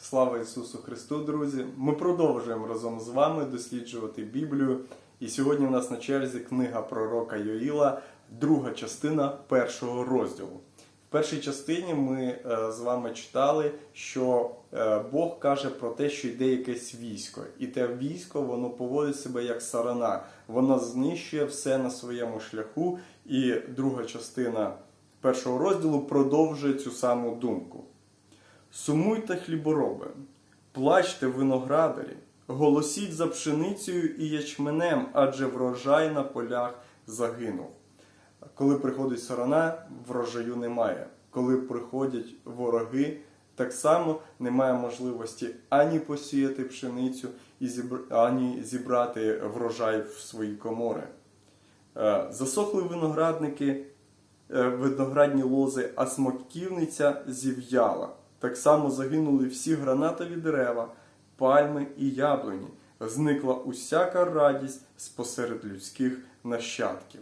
Слава Ісусу Христу, друзі! Ми продовжуємо разом з вами досліджувати Біблію. І сьогодні в нас на черзі книга пророка Йоїла, друга частина першого розділу. В першій частині ми е, з вами читали, що е, Бог каже про те, що йде якесь військо, і те військо воно поводить себе як сарана, воно знищує все на своєму шляху. І друга частина першого розділу продовжує цю саму думку. Сумуйте хлібороби, плачте виноградарі, голосіть за пшеницею і ячменем, адже врожай на полях загинув. Коли приходить сарана, врожаю немає. Коли приходять вороги, так само немає можливості ані посіяти пшеницю, ані зібрати врожай в свої комори. Е, Засохли виноградники, е, виноградні лози, а смоківниця зів'яла. Так само загинули всі гранатові дерева, пальми і яблуні. Зникла усяка радість спосеред людських нащадків.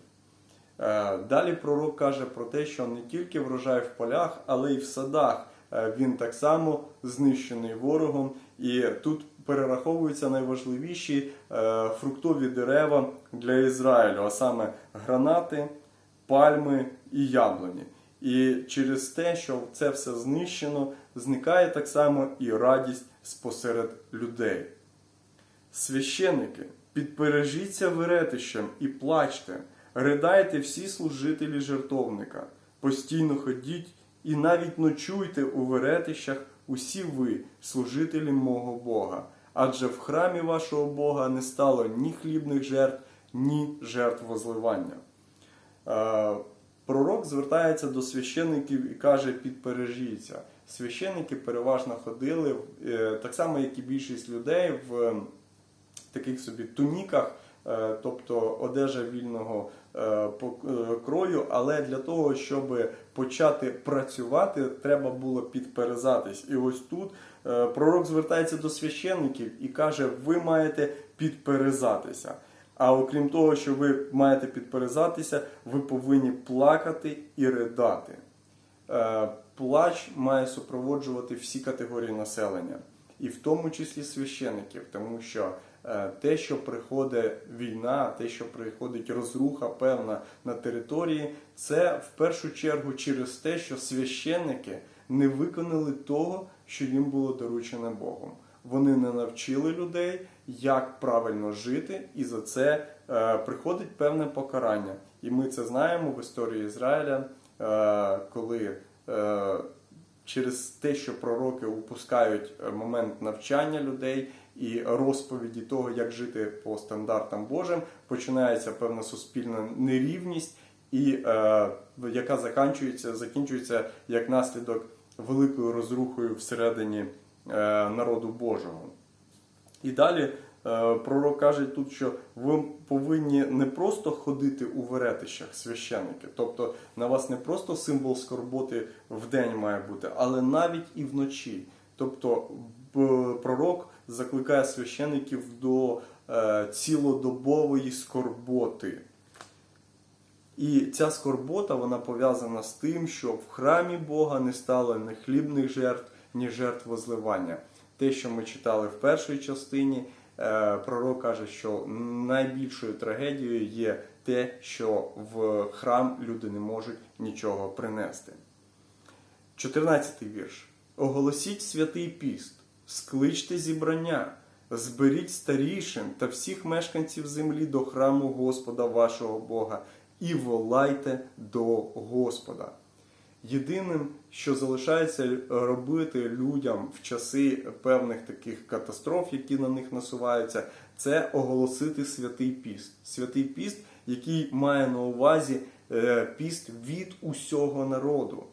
Е, Далі пророк каже про те, що не тільки врожай в полях, але й в садах. Е, Він так само знищений ворогом, і тут перераховуються найважливіші е, фруктові дерева для Ізраїлю, а саме гранати, пальми і яблуні. І через те, що це все знищено, зникає так само і радість спосеред людей. Священники, підпережіться веретищем і плачте, ридайте всі служителі жертовника, постійно ходіть і навіть ночуйте у веретищах усі ви, служителі мого Бога. Адже в храмі вашого Бога не стало ні хлібних жертв, ні жертв возливання. Е, Пророк звертається до священників і каже: підпережіться. Священники переважно ходили, е, так само, як і більшість людей, в таких собі туніках, е, тобто одежа вільного е, е, крою, але для того, щоб почати працювати, треба було підперезатись. І ось тут е, пророк звертається до священників і каже: ви маєте підперезатися. А окрім того, що ви маєте підперезатися, ви повинні плакати і ридати. Е, Плач має супроводжувати всі категорії населення, і в тому числі священиків, тому що е, те, що приходить війна, те, що приходить розруха певна на території, це в першу чергу через те, що священники не виконали того, що їм було доручено Богом. Вони не навчили людей, як правильно жити, і за це е, приходить певне покарання. І ми це знаємо в історії Ізраїля, е, коли е, через те, що пророки упускають е, момент навчання людей і розповіді того, як жити по стандартам Божим, починається певна суспільна нерівність, і е, яка закінчується, закінчується як наслідок великою розрухою всередині народу Божого. І далі е, пророк каже тут, що ви повинні не просто ходити у веретищах священники, тобто на вас не просто символ скорботи в день має бути, але навіть і вночі. Тобто пророк закликає священиків до е, цілодобової скорботи. І ця скорбота вона пов'язана з тим, що в храмі Бога не стало ні хлібних жертв, ні жертв возливання. Те, що ми читали в першій частині, е, пророк каже, що найбільшою трагедією є те, що в храм люди не можуть нічого принести. 14 вірш. Оголосіть святий піст, скличте зібрання, зберіть старішин та всіх мешканців землі до храму Господа вашого Бога і волайте до Господа. Єдиним, що залишається робити людям в часи певних таких катастроф, які на них насуваються, це оголосити святий піст. Святий піст, який має на увазі е, піст від усього народу.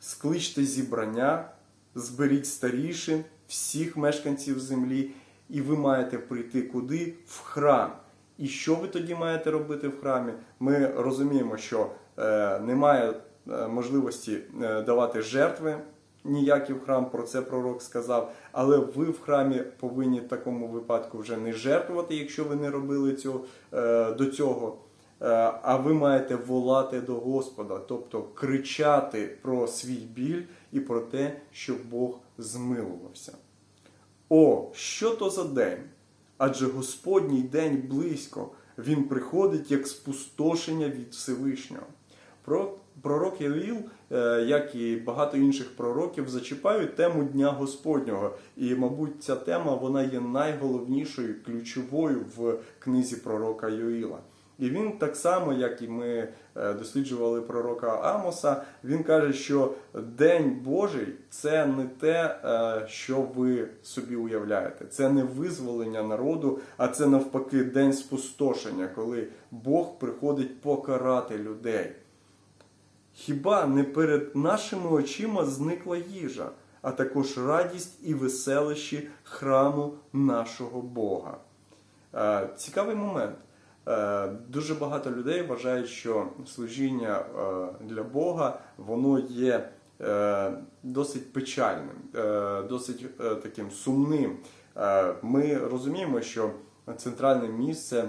Скличте зібрання, зберіть старішин, всіх мешканців землі, і ви маєте прийти куди? В храм. І що ви тоді маєте робити в храмі? Ми розуміємо, що е, немає е, можливості е, давати жертви ніякі в храм, про це пророк сказав. Але ви в храмі повинні в такому випадку вже не жертвувати, якщо ви не робили цього е, до цього. Е, А ви маєте волати до Господа, тобто кричати про свій біль і про те, що Бог змилувався. О, що то за день? Адже Господній день близько, він приходить як спустошення від Всевишнього. Пророк Євіл, е, як і багато інших пророків, зачіпають тему Дня Господнього. І, мабуть, ця тема вона є найголовнішою, ключовою в книзі пророка Йоїла. І він так само, як і ми е, досліджували пророка Амоса, він каже, що День Божий це не те, е, що ви собі уявляєте. Це не визволення народу, а це навпаки день спустошення, коли Бог приходить покарати людей. Хіба не перед нашими очима зникла їжа, а також радість і веселощі храму нашого Бога? Е, Цікавий момент. Е, Дуже багато людей вважають, що служіння е, для Бога воно є досить печальним, досить таким сумним. Ми розуміємо, що центральне місце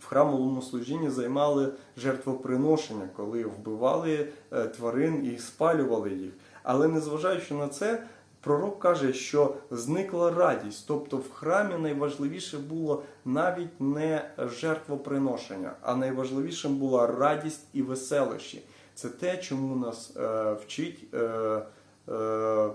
в храмовому служінні займали жертвоприношення, коли вбивали е, тварин і спалювали їх. Але незважаючи на це, пророк каже, що зникла радість. Тобто в храмі найважливіше було навіть не жертвоприношення, а найважливішим була радість і веселощі. Це те, чому нас е, вчить е, е,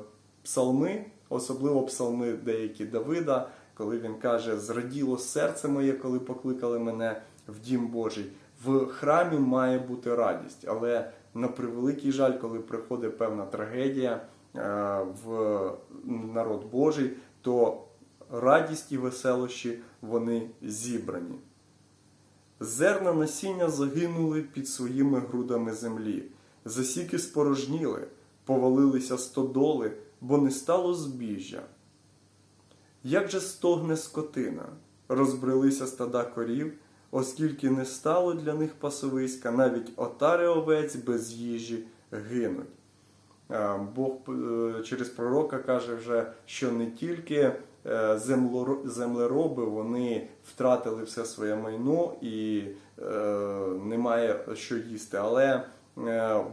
псалми, особливо псалми деякі Давида, коли він каже: Зраділо серце моє, коли покликали мене в дім Божий. В храмі має бути радість, але на превеликий жаль, коли приходить певна трагедія е, в народ Божий, то радість і веселощі вони зібрані. Зерна насіння загинули під своїми грудами землі, засіки спорожніли, повалилися стодоли, бо не стало збіжжя. Як же стогне скотина, розбрелися стада корів, оскільки не стало для них пасовиська, навіть отари овець без їжі гинуть. Бог е, через пророка каже вже, що не тільки е, землероби вони втратили все своє майно і е, немає що їсти, але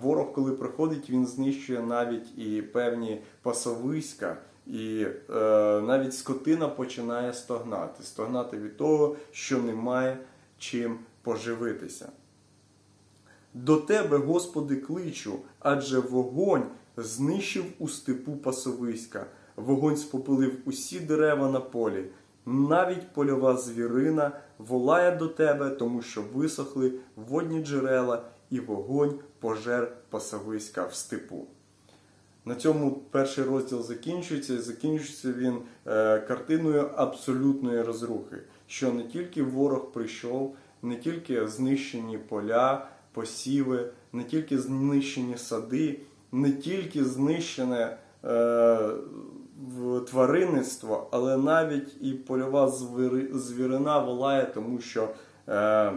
ворог, коли приходить, він знищує навіть і певні пасовиська, і е, навіть скотина починає стогнати, стогнати від того, що немає чим поживитися. До тебе, Господи, кличу, адже вогонь знищив у степу пасовиська, вогонь спопилив усі дерева на полі, навіть польова звірина волає до тебе, тому що висохли водні джерела, і вогонь пожер пасовиська в степу. На цьому перший розділ закінчується, і закінчується він е, картиною абсолютної розрухи, що не тільки ворог прийшов, не тільки знищені поля, посіви, не тільки знищені сади, не тільки знищене е, тваринництво, але навіть і польова звіри- звірина волає, тому що е,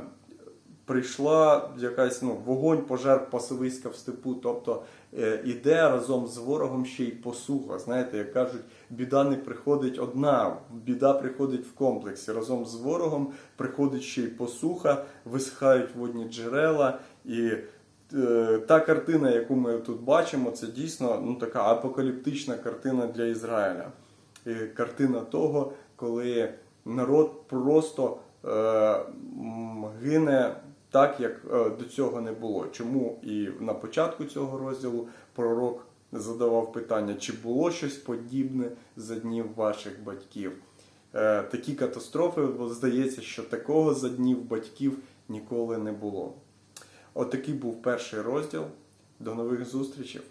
прийшла якась ну, вогонь пожер пасовиська в степу, тобто е, іде разом з ворогом ще й посуха. Знаєте, як кажуть, біда не приходить одна, біда приходить в комплексі. Разом з ворогом приходить ще й посуха, висихають водні джерела і. е, Та картина, яку ми тут бачимо, це дійсно ну, така апокаліптична картина для Ізраїля. І картина того, коли народ просто е, гине так, як е, до цього не було. Чому і на початку цього розділу пророк задавав питання, чи було щось подібне за днів ваших батьків? Е, такі катастрофи, бо здається, що такого за днів батьків ніколи не було. Отакий був перший розділ. До нових зустрічей!